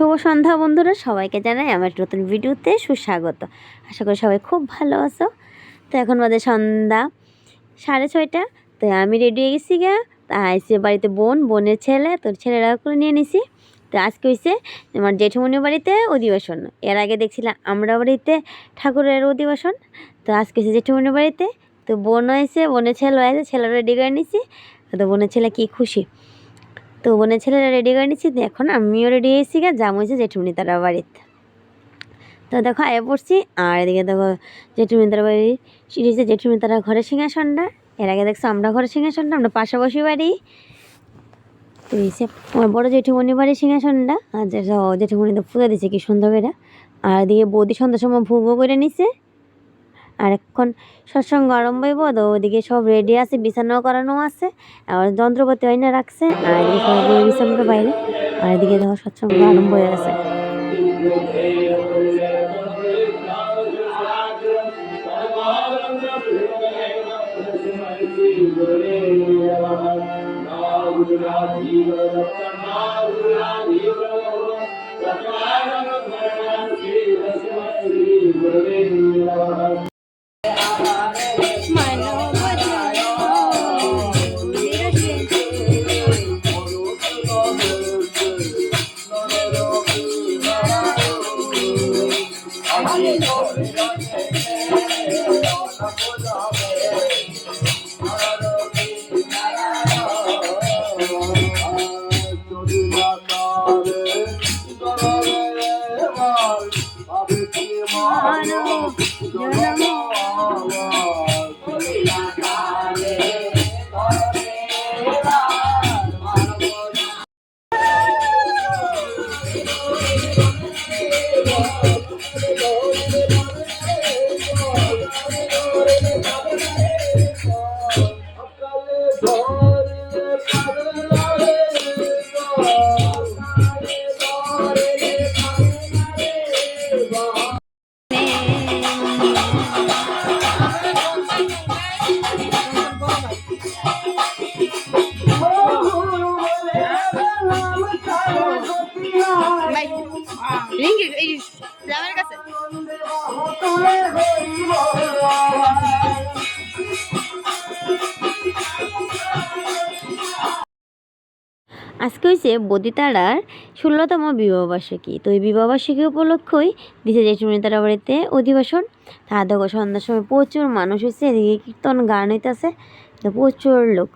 শুভ সন্ধ্যা বন্ধুরা, সবাইকে জানাই আমার নতুন ভিডিওতে সুস্বাগত। আশা করি সবাই খুব ভালো আছো। তো এখন বাজে সন্ধ্যা সাড়ে ছয়টা, তো আমি রেডি হয়ে গেছি গা। তা আইসে বাড়িতে বোন, বোনের ছেলে তোর ছেলেরা করে নিয়ে নিছি। তো আজকে হয়েছে আমার জেঠুমনির বাড়িতে অধিবাসন এর আগে দেখছিলাম আমরা বাড়িতে ঠাকুরের অধিবাসন তো আজকে হয়েছে জেঠুমনির বাড়িতে। তো বোন হয়েছে বোনের ছেলে হয়েছে ছেলেরা রেডি করে নিছি। তো বোনের ছেলে কি খুশি? তো বোনের ছেলেরা রেডি করে নিচ্ছি এখন আমিও রেডি হয়েছি গা জাম হয়েছে জেঠুমনি তারা বাড়িতে। তো দেখো, আয়ে পড়ছি, আর এদিকে দেখো জেঠুমনি তারা বাড়ি সিঁড়িতে জেঠুমনি তারা ঘরে সিংহাসনটা। এর আগে দেখছ আমরা ঘরে সিংহাসনটা, আমরা পাশাপাশি বাড়ি। তো এসে আমার বড় জেঠুমনি বাড়ি সিংহাসনটা, আর যে জেঠুমনি তো ফুলে দিছে কি সুন্দর করে। আর এদিকে বৌদি সন্ধ্যার সময় ভুগো করে নিছে আর এখন সৎসঙ্গ আরম্ভ হইব, তো ওদিকে সব রেডি আছে, বিছানাও করানো আছে আর যন্ত্রপাতি হয় না রাখছে, আর এদিকে বিছানাটা বাইরে, আর এদিকে দেখো সৎসঙ্গ আরম্ভ হয়ে গেছে। রিঙ্কি এই জামার কাছে। আজকে হয়েছে বদিতারার ষোলোতম বিবাহবার্ষিকী তো এই বিবাহবার্ষিকী উপলক্ষেই দিছে জেঠুমনি তারা বাড়িতে অধিবাসন তা দেখো সন্ধ্যার সময় প্রচুর মানুষ হয়েছে এদিকে কীর্তন গান হইতেছে। প্রচুর লোক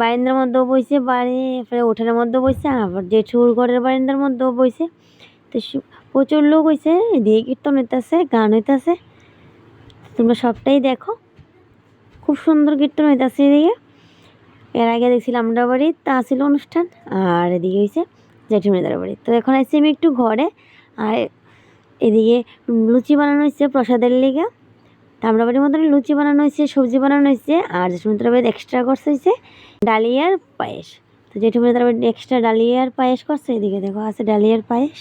বারিন্দার মধ্যেও বইছে, বাড়ি এরপরে উঠানের মধ্যেও বইছে, আবার জেঠুর ঘরের বারিন্দার মধ্যেও বইছে। তো প্রচুর লোক হয়েছে এদিকে কীর্তন হইতেছে, গান হইতেছে, তোমরা সবটাই দেখো। খুব সুন্দর কীর্তন হইতেছে এদিকে। এর আগে দেখছিলাম আমরা বাড়ি, তা ছিল অনুষ্ঠান, আর এদিকে হয়েছে জেঠুমিদার বাড়ি। তো এখন আসছি আমি একটু ঘরে, আর এদিকে লুচি বানানো হয়েছে প্রসাদের লিগে। আমরা বাড়ির মতন লুচি বানানো হয়েছে, সবজি বানানো হয়েছে, আর জেঠুমিদার বাড়িতে এক্সট্রা করছে হয়েছে ডালিয়ার পায়েস। তো জেঠুমিদার বাড়িতে এক্সট্রা ডালিয়ার পায়েস করছে, এদিকে দেখো আছে ডালিয়ার পায়েস।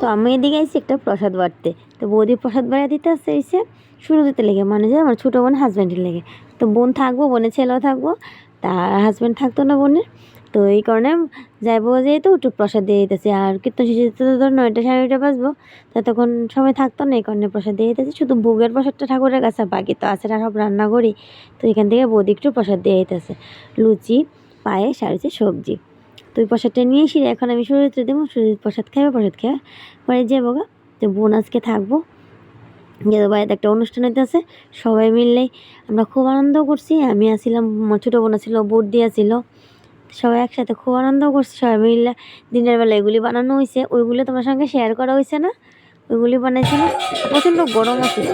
তো আমি এদিকে আইছি একটা প্রসাদ বাড়তে। তো বৌদি প্রসাদ বাড়া দিতে আসছে এসে শুরু দিতে লেগে মানে যে আমার ছোটো বোন হাজব্যান্ডের লেগে। তো বোন থাকব, বোনের ছেলেও থাকব, তার হাজব্যান্ড থাকতো না বোনের। তো এই কারণে যাইবো যেহেতু একটু প্রসাদ দিয়ে দিতেছে। আর কীর্তন শেষে তো ধর নয়টা সাড়ে নয়টা বাজবো। তা তখন সময় থাকতো না, এই কারণে প্রসাদ দিয়ে দিতেছে। শুধু ভোগের প্রসাদটা ঠাকুরের কাছে বাকি তো আছে সব রান্না করি। তো এখান থেকে বৌদি একটু প্রসাদ দিয়ে দিতেছে। লুচি, পায়েস, আর হচ্ছে সবজি। তো ওই প্রসাদটা নিয়ে এসে এখন আমি সুরিত্র দেবো। সুরিত প্রসাদ খাবে, প্রসাদ খেয়ে পরে যাব গা। তো বোন আজকে থাকব। যেহেতু বাড়িতে একটা অনুষ্ঠান হইতেছে। সবাই মিললেই আমরা খুব আনন্দ করছি। আমি আসছিলাম আমার ছোটো বোন ছিল বোট দিয়েছিল সবাই একসাথে খুব আনন্দ করছে, সবাই মিলে দিনের বেলা এগুলি বানানো হয়েছে। ওইগুলো তোমার সঙ্গে শেয়ার করা হয়েছে না? ওইগুলি বানাইছে না? প্রচণ্ড গরমও ছিল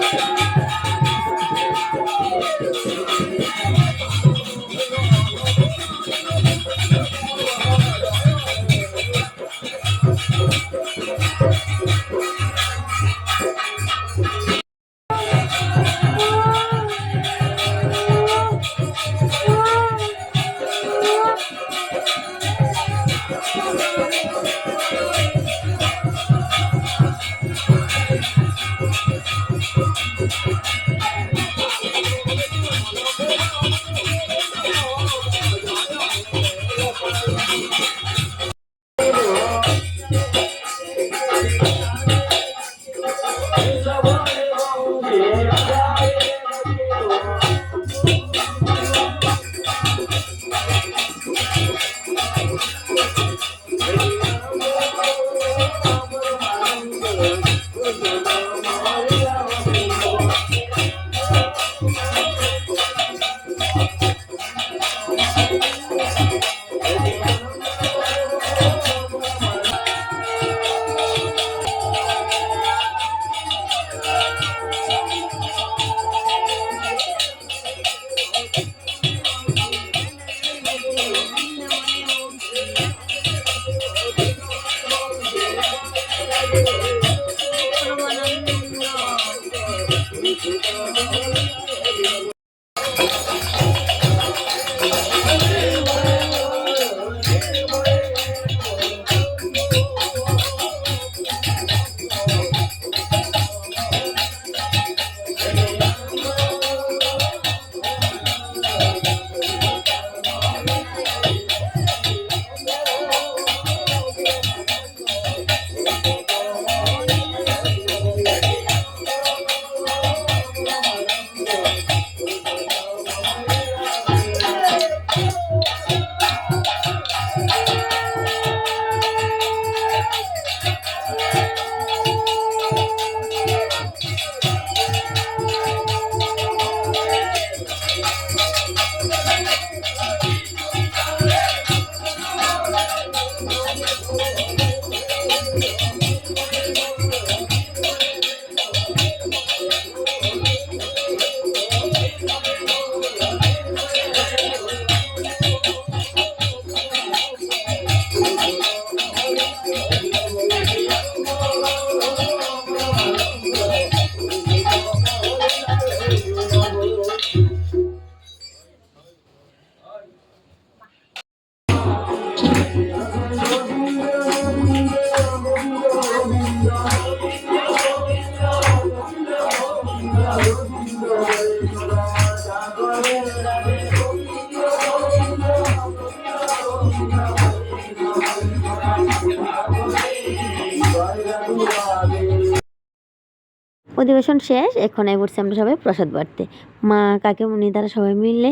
অধিবেশন শেষ, এখন এই বসছি আমরা সবাই প্রসাদ বাড়তে। মা কাকিমুনি তারা সবাই মিললে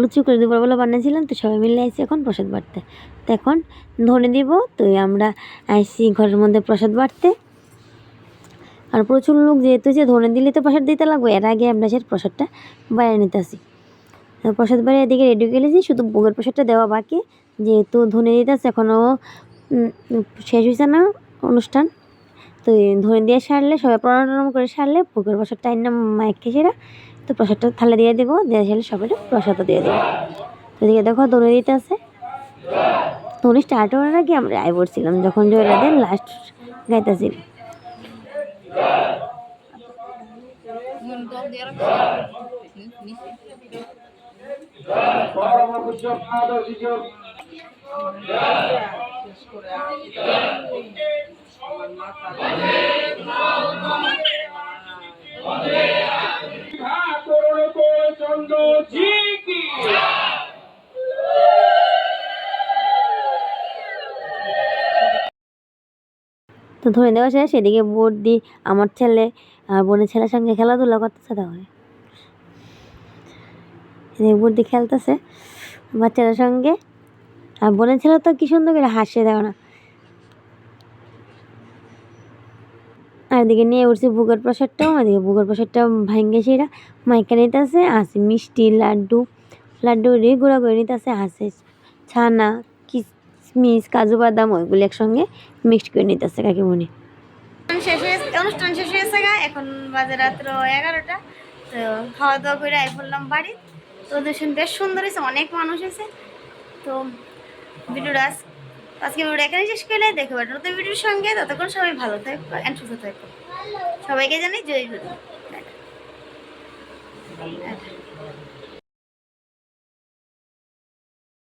লুচি করে দুপুরবেলা বানিয়েছিলাম তো সবাই মিলে আইসি এখন প্রসাদ বাড়তে। তো এখন ধনে দিব, তো আমরা আইসি ঘরের মধ্যে প্রসাদ বাড়তে। আর প্রচুর লোক যেহেতু যে ধনে দিলে তো প্রসাদ দিতে লাগবে, এর আগে আমরা সে প্রসাদটা বাইরে নিতে আসি। প্রসাদ বাইরে এদিকে রেডি গেলেছি, শুধু ভোগের প্রসাদটা দেওয়া বাকি। যেহেতু ধনে দিতে আছে এখনও শেষ হয়েছে না অনুষ্ঠান। তো ধনে দিয়ে সারলে, সবাই প্রণাম টনাম করে সারলে ভোগের প্রসাদটা আইন মাইক খেসেরা তো প্রসাদটা থালে দিয়ে দেবো, দিয়ে সারলে সবাই প্রসাদও দিয়ে দেবো। তো এদিকে দেখো ধনে দিতে আছে ধনে স্টার্ট হওয়ার আগে আমরা আয় পড়ছিলাম যখন জয়রাদের লাস্ট গাইতেছিল। ঠাকুর চন্দ্র জি কি তো ধরে দেওয়া শেষ এদিকে বোর্ড দি আমার ছেলে আর বোনের ছেলের সঙ্গে খেলাধুলা করতেছে তাহলে। এদিকে বোর্ড দিয়ে খেলতেছে বাচ্চাদের সঙ্গে। আর বোনের ছেলে তো কি সুন্দর করে হাসে দেও না আর এদিকে নিয়ে উঠছি বুকের প্রসাদটাও, এদিকে বুকের প্রসাদটা ভাঙ্গে সেরা। মাইকা নিতেছে আসে মিষ্টি, লাড্ডু। লাড্ডু রে গুঁড়া করে নিতেছে আসে ছানা কিশমিশ কাজু বাদাম, ওইগুলো একসঙ্গে মিক্সড করে নিতেছে কাকিমণি। শেষ হয়েছে, অনুষ্ঠান শেষ হয়েছে গা, এখন বাজে রাত্র এগারোটা। তো খাওয়া দাওয়া করে আই পড়লাম বাড়ি। তো অনুষ্ঠান বেশ সুন্দর হয়েছে, অনেক মানুষ এসে তো ভিডিওটা আজকে ভিডিওটা এখানে শেষ করলে দেখে বাট নতুন ভিডিওর সঙ্গে ততক্ষণ সবাই ভালো থাকব অ্যান্ড সুস্থ থাকব সবাইকে জানি জয় গুরু।